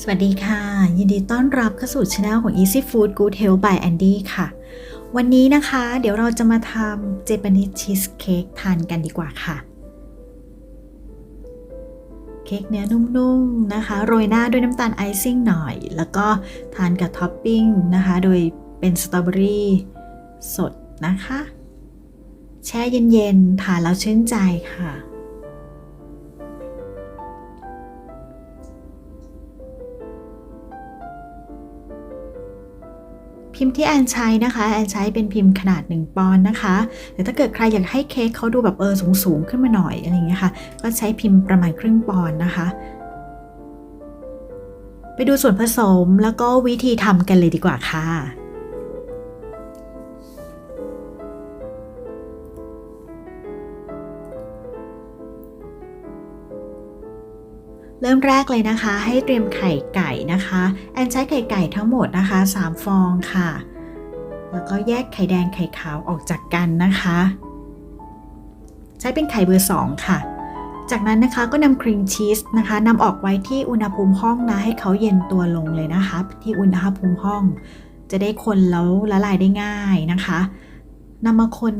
สวัสดีค่ะ ยินดีต้อนรับเข้าสู่ช anel ของ Easy Food Good Health by Andy ค่ะ วันนี้นะคะเดี๋ยวเราจะมาทำเจแปนิ s ชีสเค้กทานกันดีกว่าค่ะ เค้กเนื้อนุ่มๆนะคะ โรยหน้าด้วยน้ำตาลไอซิ่งหน่อย แล้วก็ทานกับท็อปปิ้งนะคะ โดยเป็นสตรอเบอรี่สดนะคะ แช่เย็นๆ ทานแล้วชื่นใจค่ะ พิมพ์ที่แอนใช้นะคะแอนใช้เป็นพิมพ์ขนาด 1 ปอนด์นะคะแต่ถ้าเกิดใครอยากให้เค้กเขาดูแบบเออสูงๆขึ้นมาหน่อยอะไรเงี้ยค่ะ ก็ใช้พิมพ์ประมาณครึ่งปอนด์นะคะ ไปดูส่วนผสมแล้วก็วิธีทำกันเลยดีกว่าค่ะ เริ่มแรกเลยนะคะ ให้เตรียมไข่ไก่นะคะ แอนใช้ไข่ไก่ทั้งหมดนะคะ 3 ฟองค่ะ แล้วก็แยกไข่แดงไข่ขาวออกจากกันนะคะ ใช้เป็นไข่เบอร์ 2 ค่ะ จากนั้นนะคะก็นำครีมชีสนะคะนำออกไว้ที่อุณหภูมิห้องนะ ให้เขาเย็นตัวลงเลยนะคะ ที่อุณหภูมิห้อง จะได้คนแล้วละลายได้ง่ายนะคะนำมาคน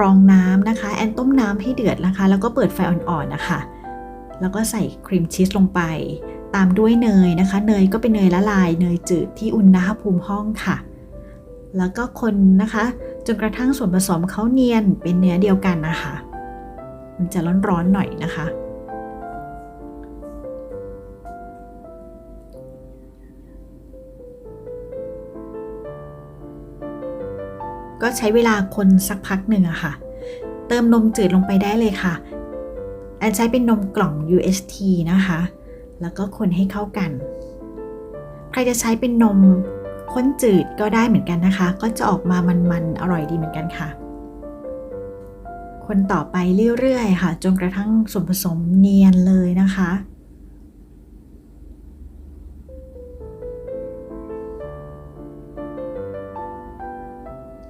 รองน้ำนะคะ แอนต้มน้ำให้เดือดนะคะ แล้วก็เปิดไฟอ่อนๆนะคะ แล้วก็ใส่ครีมชีสลงไป ตามด้วยเนยนะคะ เนยก็เป็นเนยละลาย เนยจืดที่อุณหภูมิห้องค่ะ แล้วก็คนนะคะ จนกระทั่งส่วนผสมเขาเนียนเป็นเนื้อเดียวกันนะคะ มันจะร้อนๆหน่อยนะคะ ก็ใช้เวลาคนสักพักหนึ่งอะค่ะ เติมนมจืดลงไปได้เลยค่ะ แอนใช้เป็นนมกล่อง UST นะคะ แล้วก็คนให้เข้ากัน ใครจะใช้เป็นนมข้นจืดก็ได้เหมือนกันนะคะ ก็จะออกมามันๆ อร่อยดีเหมือนกันค่ะ คนต่อไปเรื่อยๆ ค่ะ จนกระทั่งส่วนผสมเนียนเลยนะคะ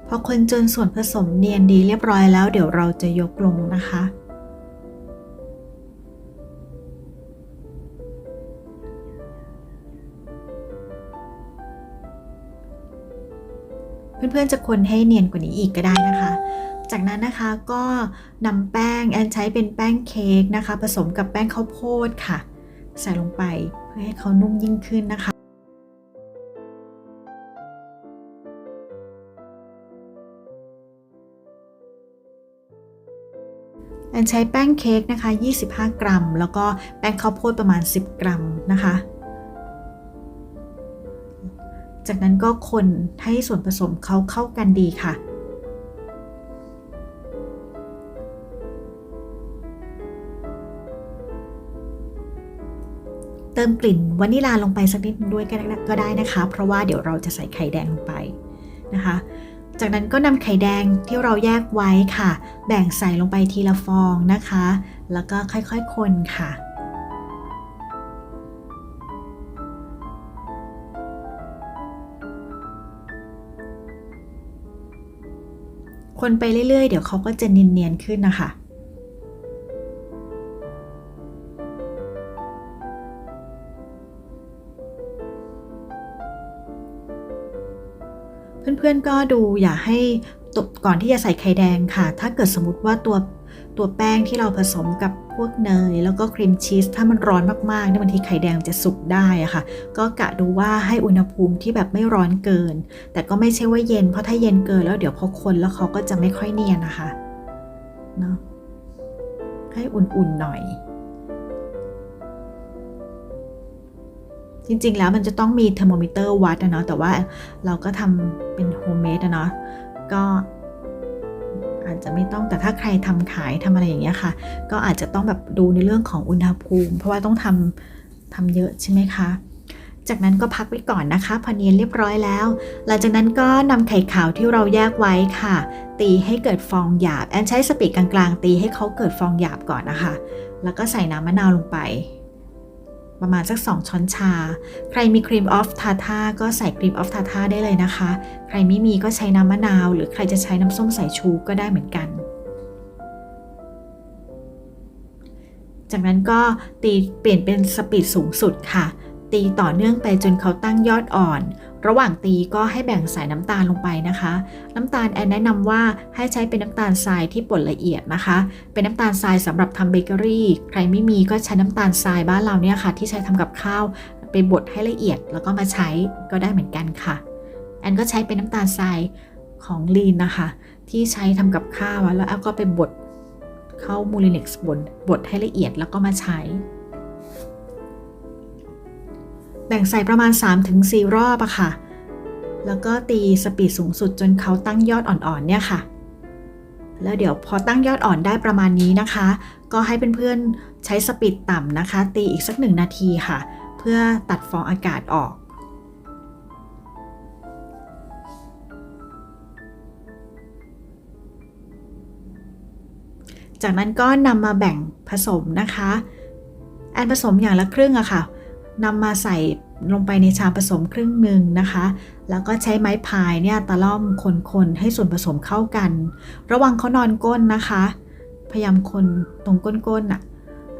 พอคนจนส่วนผสมเนียนดีเรียบร้อยแล้ว เดี๋ยวเราจะยกลงนะคะ เพื่อนๆจะคนให้เนียนกว่านี้อีกก็ได้นะคะ จากนั้นนะคะก็นำแป้งแอนใช้เป็นแป้งเค้กนะคะ ผสมกับแป้งข้าวโพดค่ะ ใส่ลงไปเพื่อให้เขานุ่มยิ่งขึ้นนะคะแอนใช้แป้งเค้กนะคะ 25 กรัม แล้วก็แป้งข้าวโพดประมาณ 10 กรัมนะคะ ก็คนให้ส่วนผสมเขาเข้ากันดีค่ะ เติมกลิ่นวานิลาลงไปสักนิดด้วยก็ได้นะคะ เพราะว่าเดี๋ยวเราจะใส่ไข่แดงลงไปนะคะ จากนั้นก็นำไข่แดงที่เราแยกไว้ค่ะ แบ่งใส่ลงไปทีละฟองนะคะ แล้วก็ค่อยๆคนค่ะ คนไปเรื่อยๆ เดี๋ยวเขาก็จะเนียนๆขึ้นนะคะเพื่อนๆก็ดูอย่าให้ตกก่อนที่จะใส่ไข่แดงค่ะ ถ้าเกิดสมมติว่าตัว ตัวแป้งที่เราผสมกับพวกเนย แล้วก็ครีมชีส ถ้ามันร้อนมากๆเนี่ยบางทีไข่แดงจะสุกได้อะค่ะ ก็กะดูว่าให้อุณหภูมิที่แบบไม่ร้อนเกิน แต่ก็ไม่ใช่ว่าเย็น เพราะถ้าเย็นเกินแล้วเดี๋ยวพอคนแล้วเขาก็จะไม่ค่อยเนียนนะคะเนาะให้อุ่นๆหน่อย จริงๆแล้วมันจะต้องมีเทอร์โมมิเตอร์วัดนะเนาะแต่ว่าเราก็ทำเป็นโฮมเมดนะเนาะก็ อาจจะไม่ต้องแต่ถ้าใครทำขายทำอะไรอย่างเงี้ยค่ะ ก็อาจจะต้องแบบดูในเรื่องของอุณหภูมิ เพราะว่าต้องทำทำเยอะใช่ไหมคะจากนั้นก็พักไว้ก่อนนะคะพอเนียนเรียบร้อยแล้ว หลังจากนั้นก็นำไข่ขาวที่เราแยกไว้ค่ะ ตีให้เกิดฟองหยาบ แอนใช้สปีดกลางๆ ตีให้เขาเกิดฟองหยาบก่อนนะคะ แล้วก็ใส่น้ำมะนาวลงไป ประมาณสัก 2 ช้อนชา ใครมีครีมออฟทาทาก็ใส่ครีมออฟทาทาได้เลยนะคะ ใครไม่มีก็ใช้น้ำมะนาว หรือใครจะใช้น้ำส้มสายชูก็ได้เหมือนกัน จากนั้นก็ตีเปลี่ยนเป็นสปีดสูงสุดค่ะ ตีต่อเนื่องไปจนเขาตั้งยอดอ่อน ระหว่างตีก็ให้แบ่งใส่น้ำตาลลงไปนะคะ น้ำตาลแอนแนะนำว่าให้ใช้เป็นน้ำตาลทรายที่ป่นละเอียดนะคะ เป็นน้ำตาลทรายสำหรับทำเบเกอรี่ ใครไม่มีก็ใช้น้ำตาลทรายบ้านเราเนี่ยค่ะ ที่ใช้ทำกับข้าวไปบดให้ละเอียดแล้วก็มาใช้ก็ได้เหมือนกันค่ะ แอนก็ใช้เป็นน้ำตาลทรายของลีนนะคะ ที่ใช้ทำกับข้าวแล้วแอนก็ไปบดเข้ามูลิเน็กซ์บดบดให้ละเอียดแล้วก็มาใช้ แบ่งใส่ประมาณ 3-4 รอบอะค่ะ แล้วก็ตีสปีดสูงสุดจนเขาตั้งยอดอ่อนๆเนี่ยค่ะ แล้วเดี๋ยวพอตั้งยอดอ่อนได้ประมาณนี้นะคะ ก็ให้เพื่อนๆใช้สปีดต่ำนะคะ ตีอีกสักหนึ่งนาทีค่ะ เพื่อตัดฟองอากาศออกจากนั้นก็นำมาแบ่งผสมนะคะ แอนผสมอย่างละครึ่งอะค่ะ นำมาใส่ลงไปในชามผสมครึ่งหนึ่งนะคะ แล้วก็ใช้ไม้พายเนี่ยตะล่อมคนๆให้ส่วนผสมเข้ากัน ระวังเขานอนก้นนะคะ พยายามคนตรงก้นๆน่ะ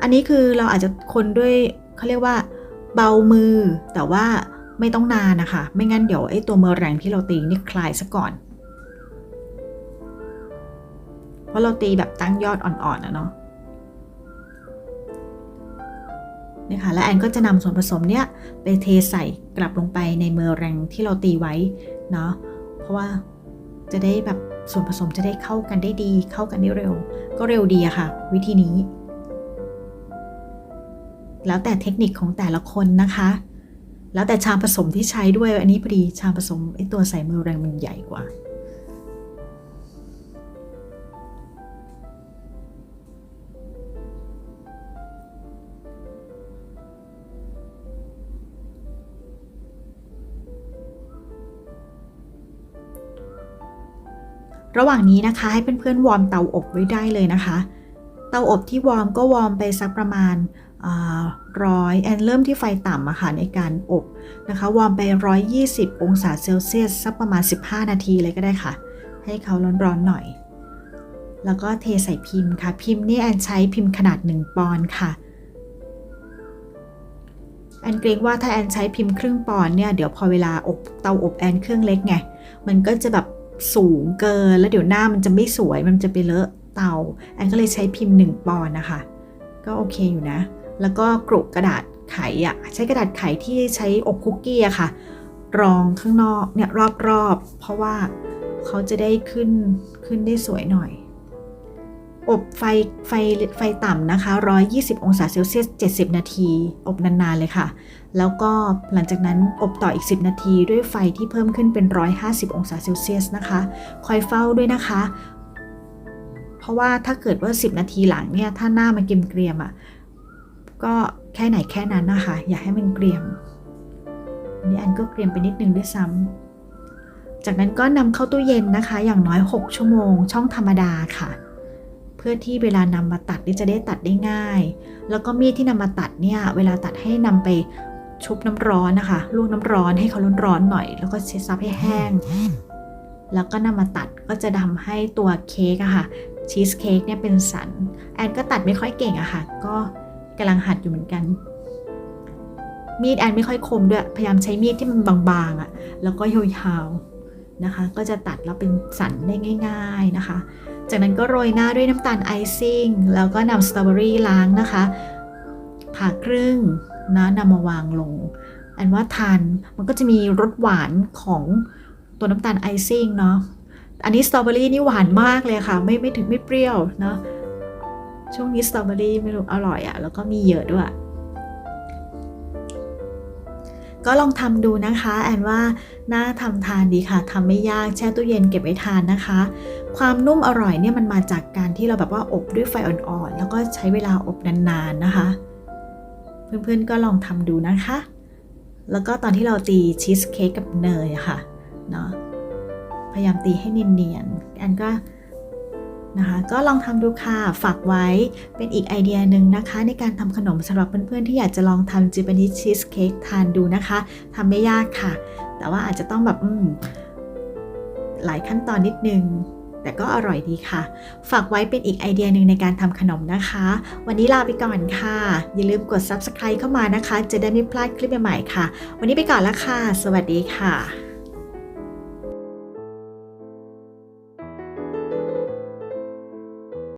อันนี้คือเราอาจจะคนด้วยเขาเรียกว่า เบามือ แต่ว่าไม่ต้องนานนะคะ ไม่งั้นเดี๋ยวไอ้ตัวเมอแรงที่เราตีนี่คลายซะก่อน เพราะเราตีแบบตั้งยอดอ่อนๆนะเนาะ นี่ค่ะและแอนก็จะนำส่วนผสมเนี้ยไปเทใส่กลับลงไปในเมอแรงที่เราตีไว้เนาะเพราะว่าจะได้แบบส่วนผสมจะได้เข้ากันได้ดี เข้ากันได้เร็ว ก็เร็วดีอะค่ะ วิธีนี้ แล้วแต่เทคนิคของแต่ละคนนะคะ แล้วแต่ชามผสมที่ใช้ด้วยอันนี้พอดีชามผสมไอตัวใส่มือแรงมันใหญ่กว่า ระหว่างนี้นะคะให้เพื่อนๆวอร์มเตาอบไว้ได้เลยนะคะ เตาอบที่วอร์มก็วอร์มไปสักประมาณร้อยแอนเริ่มที่ไฟต่ำอะค่ะในการอบนะคะ วอร์มไป 120 องศาเซลเซียสสักประมาณ 15 นาทีเลยก็ได้ค่ะ ให้เขาร้อนๆหน่อย แล้วก็เทใส่พิมพ์ค่ะ พิมพ์นี่แอนใช้พิมพ์ขนาด 1 ปอนด์ค่ะแอนเกรงว่าถ้าแอนใช้พิมพ์ครึ่งปอนด์เนี่ยเดี๋ยวพอเวลาอบเตาอบแอนเครื่องเล็กไงมันก็จะแบบ สูงเกิน แล้วเดี๋ยวหน้ามันจะไม่สวยมันจะไปเลอะเตาแอนก็เลยใช้พิมพ์ 1 ปอนด์นะคะ ก็โอเคอยู่นะ แล้วก็กรุกระดาษไขอะใช้กระดาษไขที่ใช้อบคุกกี้อะค่ะ รองข้างนอกเนี่ยรอบๆ เพราะว่าเขาจะได้ขึ้นขึ้นได้สวยหน่อย อบไฟไฟไฟต่ำนะคะ 120 องศาเซลเซียส 70 นาที อบนานๆเลยค่ะ แล้วก็หลังจากนั้นอบต่ออีก 10 นาที ด้วยไฟที่เพิ่มขึ้นเป็น 150 องศาเซลเซียสนะคะ คอยเฝ้าด้วยนะคะ เพราะว่าถ้าเกิดว่า 10 นาทีหลังเนี่ย ถ้าหน้ามันเกรียมๆอะ่ะ ก็แค่ไหนแค่นั้นนะคะ อย่าให้มันเกรียมนี่อันก็เกรียมไปนิดนึงด้วยซ้ำจากนั้นก็นำเข้าตู้เย็นนะคะ อย่างน้อย 6 ชั่วโมง ช่องธรรมดาค่ะ เพื่อที่เวลานำมาตัดนี่จะได้ตัดได้ง่าย แล้วก็มีดที่นำมาตัดเนี่ยเวลาตัดให้นำไปชุบน้ำร้อนนะคะลวกน้ำร้อนให้เขาร้อนๆหน่อย แล้วก็เช็ดซับให้แห้ง แล้วก็นำมาตัดก็จะทำให้ตัวเค้กอะค่ะชีสเค้กเนี่ยเป็นสัน แอนก็ตัดไม่ค่อยเก่งอะค่ะก็กำลังหัดอยู่เหมือนกัน มีดแอนไม่ค่อยคมด้วยพยายามใช้มีดที่มันบางๆอะแล้วก็ยาวๆนะคะ ก็จะตัดแล้วเป็นสันได้ง่าย ๆนะคะ จากนั้นก็โรยหน้าด้วยน้ำตาลไอซิ่ง แล้วก็นำสตรอเบอรี่ล้างนะคะผ่าครึ่งนะนำมาวางลง อันว่าทานมันก็จะมีรสหวานของตัวน้ำตาลไอซิ่งเนาะ อันนี้สตรอเบอรี่นี่หวานมากเลยค่ะ ไม่ไม่ถึงไม่เปรี้ยวเนาะ ช่วงนี้สตรอเบอรี่ไม่รู้อร่อยอะ่ะ แล้วก็มีเยอะด้วย ก็ลองทำดูนะคะ แอนว่าน่าทำทานดีค่ะทำไม่ยากแช่ตู้เย็นเก็บไว้ทานนะคะ ความนุ่มอร่อยเนี่ยมันมาจากการที่เราแบบว่าอบด้วยไฟอ่อนๆแล้วก็ใช้เวลาอบนานๆนะคะ เพื่อนๆก็ลองทำดูนะคะ แล้วก็ตอนที่เราตีชีสเค้กกับเนยค่ะเนาะพยายามตีให้เนียนๆแอนก็ นะคะ ก็ลองทำดูค่ะ ฝากไว้เป็นอีกไอเดียหนึ่งนะคะ ในการทำขนมสำหรับเพื่อนๆ ที่อยากจะลองทำจิปนิชีสเค้กทานดูนะคะทำไม่ยากค่ะ แต่ว่าอาจจะต้องแบบหลายขั้นตอนนิดนึง แต่ก็อร่อยดีค่ะ ฝากไว้เป็นอีกไอเดียหนึ่งในการทำขนมนะคะ วันนี้ลาไปก่อนค่ะ อย่าลืมกด subscribe เข้ามานะคะ จะได้ไม่พลาดคลิปใหม่ๆค่ะ วันนี้ไปก่อนละค่ะ สวัสดีค่ะ